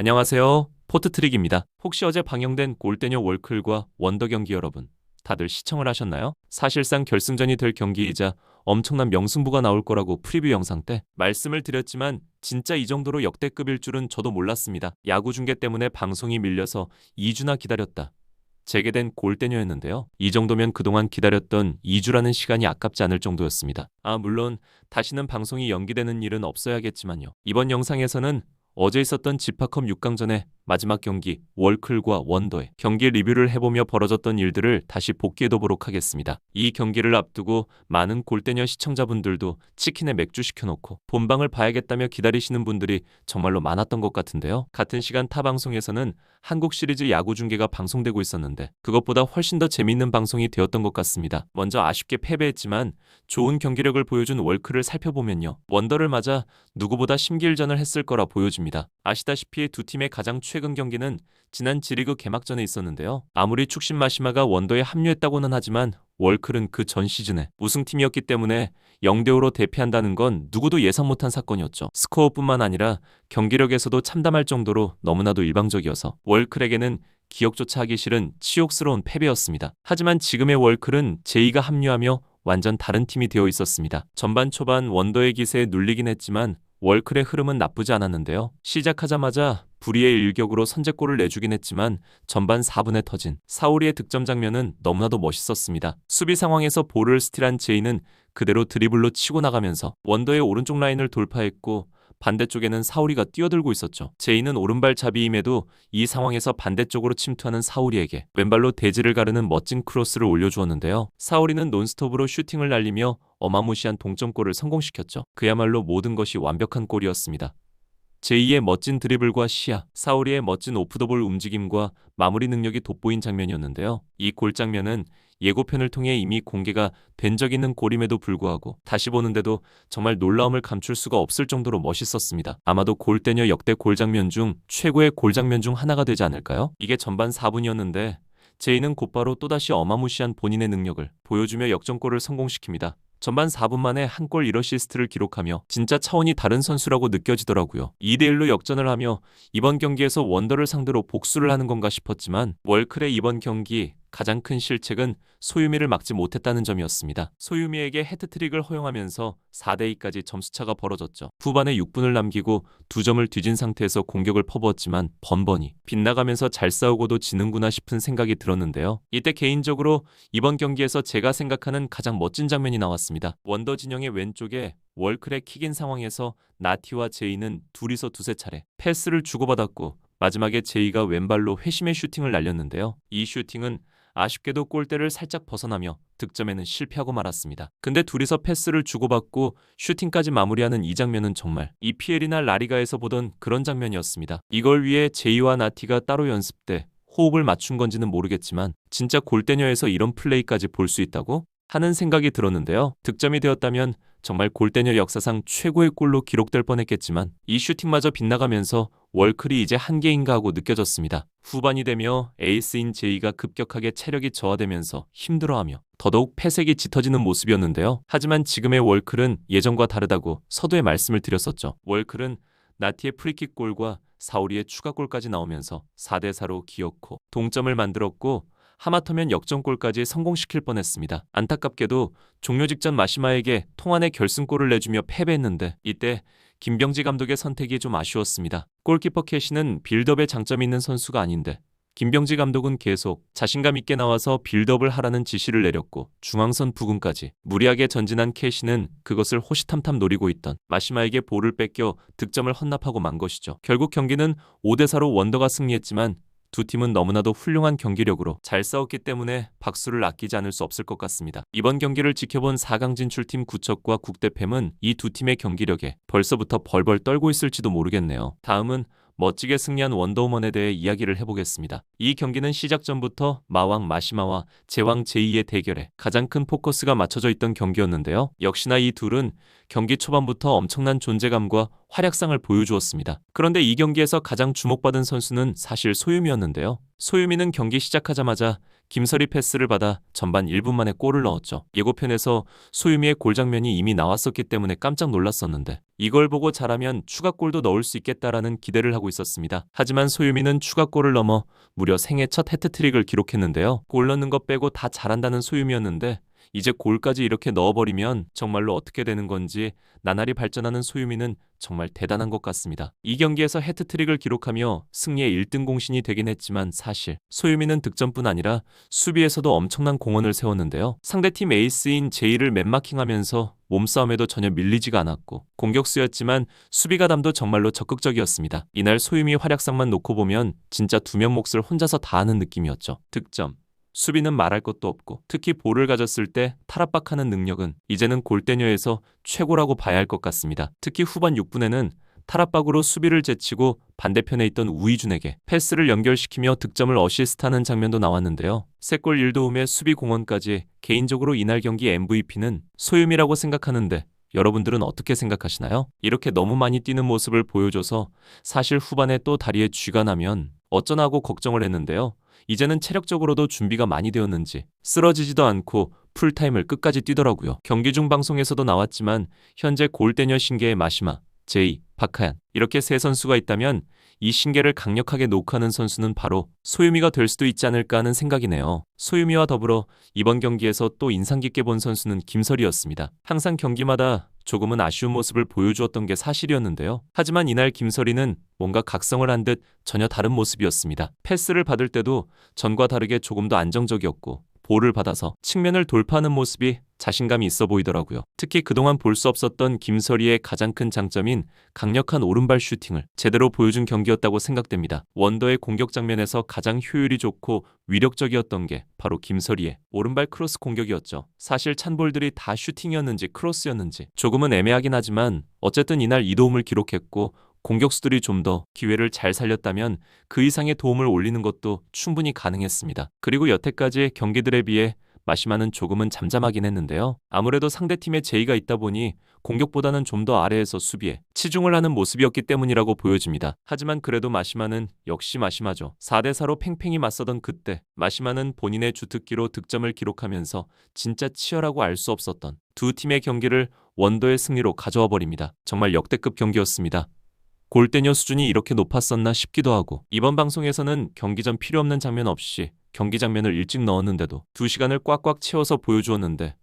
안녕하세요. 포트트릭입니다. 혹시 어제 방영된 골대녀 월클과 원더 경기 여러분 다들 시청을 하셨나요? 사실상 결승전이 될 경기이자 엄청난 명승부가 나올 거라고 프리뷰 영상 때 말씀을 드렸지만 진짜 이 정도로 역대급일 줄은 저도 몰랐습니다. 야구 중계 때문에 방송이 밀려서 2주나 기다렸다. 재개된 골대녀였는데요. 이 정도면 그동안 기다렸던 2주라는 시간이 아깝지 않을 정도였습니다. 아, 물론 다시는 방송이 연기되는 일은 없어야겠지만요. 이번 영상에서는 어제 있었던 지파컵 6강전의 마지막 경기 월클과 원더의 경기 리뷰를 해보며 벌어졌던 일들을 다시 복귀해보도록 하겠습니다. 이 경기를 앞두고 많은 골대녀 시청자분들도 치킨에 맥주 시켜놓고 본방을 봐야겠다며 기다리시는 분들이 정말로 많았던 것 같은데요. 같은 시간 타 방송에서는 한국 시리즈 야구 중계가 방송되고 있었는데 그것보다 훨씬 더 재미있는 방송이 되었던 것 같습니다. 먼저 아쉽게 패배했지만 좋은 경기력을 보여준 월클을 살펴보면요. 원더를 맞아 누구보다 심기일전을 했을 거라 보여집니다. 아시다시피 두 팀의 가장 최근 경기는 지난 지리그 개막전에 있었는데요. 아무리 축신 마시마가 원더에 합류했다고는 하지만 월클은 그 전 시즌에 우승팀이었기 때문에 0대5로 대패한다는 건 누구도 예상 못한 사건이었죠. 스코어뿐만 아니라 경기력에서도 참담할 정도로 너무나도 일방적이어서 월클에게는 기억조차 하기 싫은 치욕스러운 패배였습니다. 하지만 지금의 월클은 제이가 합류하며 완전 다른 팀이 되어 있었습니다. 전반 초반 원더의 기세에 눌리긴 했지만 월클의 흐름은 나쁘지 않았는데요. 시작하자마자 불의의 일격으로 선제골을 내주긴 했지만 전반 4분에 터진 사우리의 득점 장면은 너무나도 멋있었습니다. 수비 상황에서 볼을 스틸한 제이는 그대로 드리블로 치고 나가면서 원더의 오른쪽 라인을 돌파했고 반대쪽에는 사우리가 뛰어들고 있었죠. 제이는 오른발 잡이임에도 이 상황에서 반대쪽으로 침투하는 사우리에게 왼발로 대지를 가르는 멋진 크로스를 올려주었는데요. 사우리는 논스톱으로 슈팅을 날리며 어마무시한 동점골을 성공시켰죠. 그야말로 모든 것이 완벽한 골이었습니다. 제2의 멋진 드리블과 시야, 사우리의 멋진 오프더볼 움직임과 마무리 능력이 돋보인 장면이었는데요. 이 골 장면은 예고편을 통해 이미 공개가 된 적 있는 골임에도 불구하고 다시 보는데도 정말 놀라움을 감출 수가 없을 정도로 멋있었습니다. 아마도 골대녀 역대 골 장면 중 최고의 골 장면 중 하나가 되지 않을까요? 이게 전반 4분이었는데 제이는 곧바로 또다시 어마무시한 본인의 능력을 보여주며 역전골을 성공시킵니다. 전반 4분 만에 한 골 1어시스트를 기록하며 진짜 차원이 다른 선수라고 느껴지더라고요. 2대1로 역전을 하며 이번 경기에서 원더를 상대로 복수를 하는 건가 싶었지만 월클의 이번 경기 가장 큰 실책은 소유미를 막지 못했다는 점이었습니다. 소유미에게 헤트트릭을 허용하면서 4대2까지 점수차가 벌어졌죠. 후반에 6분을 남기고 두 점을 뒤진 상태에서 공격을 퍼부었지만 번번이 빗나가면서 잘 싸우고도 지는구나 싶은 생각이 들었는데요. 이때 개인적으로 이번 경기에서 제가 생각하는 가장 멋진 장면이 나왔습니다. 원더 진영의 왼쪽에 월클의 킥인 상황에서 나티와 제이는 둘이서 두세 차례 패스를 주고받았고 마지막에 제이가 왼발로 회심의 슈팅을 날렸는데요. 이 슈팅은 아쉽게도 골대를 살짝 벗어나며 득점에는 실패하고 말았습니다. 근데 둘이서 패스를 주고받고 슈팅까지 마무리하는 이 장면은 정말 EPL이나 라리가에서 보던 그런 장면이었습니다. 이걸 위해 제이와 나티가 따로 연습 때 호흡을 맞춘 건지는 모르겠지만 진짜 골대녀에서 이런 플레이까지 볼 수 있다고 하는 생각이 들었는데요. 득점이 되었다면 정말 골대녀 역사상 최고의 골로 기록될 뻔했겠지만 이 슈팅마저 빗나가면서 월클이 이제 한계인가 하고 느껴졌습니다. 후반이 되며 에이스인 제이가 급격하게 체력이 저하되면서 힘들어하며 더더욱 폐색이 짙어지는 모습이었는데요. 하지만 지금의 월클은 예전과 다르다고 서두에 말씀을 드렸었죠. 월클은 나티의 프리킥 골과 사우리의 추가골까지 나오면서 4대4로 기어코 동점을 만들었고 하마터면 역전골까지 성공시킬 뻔했습니다. 안타깝게도 종료 직전 마시마에게 통안의 결승골을 내주며 패배했는데 이때 김병지 감독의 선택이 좀 아쉬웠습니다. 골키퍼 캐시는 빌드업에 장점이 있는 선수가 아닌데 김병지 감독은 계속 자신감 있게 나와서 빌드업을 하라는 지시를 내렸고 중앙선 부근까지 무리하게 전진한 캐시는 그것을 호시탐탐 노리고 있던 마시마에게 볼을 뺏겨 득점을 헌납하고 만 것이죠. 결국 경기는 5대4로 원더가 승리했지만 두 팀은 너무나도 훌륭한 경기력으로 잘 싸웠기 때문에 박수를 아끼지 않을 수 없을 것 같습니다. 이번 경기를 지켜본 4강 진출팀 구척과 국대팸은 이 두 팀의 경기력에 벌써부터 벌벌 떨고 있을지도 모르겠네요. 다음은 멋지게 승리한 원더우먼에 대해 이야기를 해보겠습니다. 이 경기는 시작 전부터 마왕 마시마와 제왕 제이의 대결에 가장 큰 포커스가 맞춰져 있던 경기였는데요. 역시나 이 둘은 경기 초반부터 엄청난 존재감과 활약상을 보여주었습니다. 그런데 이 경기에서 가장 주목받은 선수는 사실 소유미였는데요. 소유미는 경기 시작하자마자 김설이 패스를 받아 전반 1분 만에 골을 넣었죠. 예고편에서 소유미의 골 장면이 이미 나왔었기 때문에 깜짝 놀랐었는데 이걸 보고 잘하면 추가골도 넣을 수 있겠다라는 기대를 하고 있었습니다. 하지만 소유미는 추가골을 넘어 무려 생애 첫 해트트릭을 기록했는데요. 골 넣는 것 빼고 다 잘한다는 소유미였는데 이제 골까지 이렇게 넣어버리면 정말로 어떻게 되는 건지 나날이 발전하는 소유미는 정말 대단한 것 같습니다. 이 경기에서 해트트릭을 기록하며 승리의 1등 공신이 되긴 했지만 사실 소유미는 득점뿐 아니라 수비에서도 엄청난 공헌을 세웠는데요. 상대팀 에이스인 제이를 맨마킹하면서 몸싸움에도 전혀 밀리지가 않았고 공격수였지만 수비 가담도 정말로 적극적이었습니다. 이날 소유미 활약상만 놓고 보면 진짜 두 명 몫을 혼자서 다 하는 느낌이었죠. 득점, 수비는 말할 것도 없고 특히 볼을 가졌을 때 탈압박하는 능력은 이제는 골대녀에서 최고라고 봐야 할 것 같습니다. 특히 후반 6분에는 탈압박으로 수비를 제치고 반대편에 있던 우이준에게 패스를 연결시키며 득점을 어시스트하는 장면도 나왔는데요. 세골 1도움의 수비 공헌까지 개인적으로 이날 경기 MVP는 소유미라고 생각하는데 여러분들은 어떻게 생각하시나요? 이렇게 너무 많이 뛰는 모습을 보여줘서 사실 후반에 또 다리에 쥐가 나면 어쩌나 하고 걱정을 했는데요. 이제는 체력적으로도 준비가 많이 되었는지 쓰러지지도 않고 풀타임을 끝까지 뛰더라고요. 경기 중 방송에서도 나왔지만 현재 골대녀 신계의 마시마, 제이, 박하얀 이렇게 세 선수가 있다면 이 신계를 강력하게 노크하는 선수는 바로 소유미가 될 수도 있지 않을까 하는 생각이네요. 소유미와 더불어 이번 경기에서 또 인상 깊게 본 선수는 김설이었습니다. 항상 경기마다 조금은 아쉬운 모습을 보여주었던 게 사실이었는데요. 하지만 이날 김설이는 뭔가 각성을 한 듯 전혀 다른 모습이었습니다. 패스를 받을 때도 전과 다르게 조금 더 안정적이었고 볼을 받아서 측면을 돌파하는 모습이 자신감이 있어 보이더라고요. 특히 그동안 볼 수 없었던 김설이의 가장 큰 장점인 강력한 오른발 슈팅을 제대로 보여준 경기였다고 생각됩니다. 원더의 공격 장면에서 가장 효율이 좋고 위력적이었던 게 바로 김설이의 오른발 크로스 공격이었죠. 사실 찬볼들이 다 슈팅이었는지 크로스였는지 조금은 애매하긴 하지만 어쨌든 이날 이 도움을 기록했고 공격수들이 좀 더 기회를 잘 살렸다면 그 이상의 도움을 올리는 것도 충분히 가능했습니다. 그리고 여태까지의 경기들에 비해 마시마는 조금은 잠잠하긴 했는데요. 아무래도 상대팀에 제의가 있다 보니 공격보다는 좀 더 아래에서 수비에 치중을 하는 모습이었기 때문이라고 보여집니다. 하지만 그래도 마시마는 역시 마시마죠. 4대4로 팽팽히 맞서던 그때 마시마는 본인의 주특기로 득점을 기록하면서 진짜 치열하고 알 수 없었던 두 팀의 경기를 원더의 승리로 가져와 버립니다. 정말 역대급 경기였습니다. 골대녀 수준이 이렇게 높았었나 싶기도 하고 이번 방송에서는 경기 전 필요 없는 장면 없이 경기 장면을 일찍 넣었는데도 2시간을 꽉꽉 채워서 보여주었는데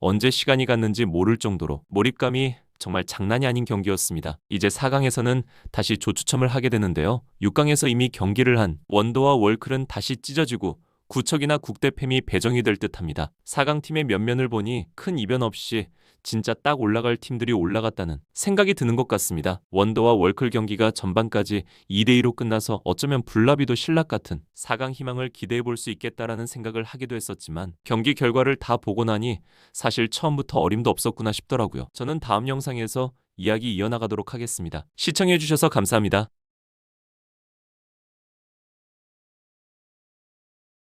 언제 시간이 갔는지 모를 정도로 몰입감이 정말 장난이 아닌 경기였습니다. 이제 4강에서는 다시 조추첨을 하게 되는데요. 6강에서 이미 경기를 한 원더와 월클은 다시 찢어지고 구척이나 국대팸이 배정이 될 듯합니다. 4강 팀의 면면을 보니 큰 이변 없이 진짜 딱 올라갈 팀들이 올라갔다는 생각이 드는 것 같습니다. 원더와 월클 경기가 전반까지 2대2로 끝나서 어쩌면 불나비도 신락 같은 4강 희망을 기대해 볼 수 있겠다라는 생각을 하기도 했었지만 경기 결과를 다 보고 나니 사실 처음부터 어림도 없었구나 싶더라고요. 저는 다음 영상에서 이야기 이어나가도록 하겠습니다. 시청해주셔서 감사합니다.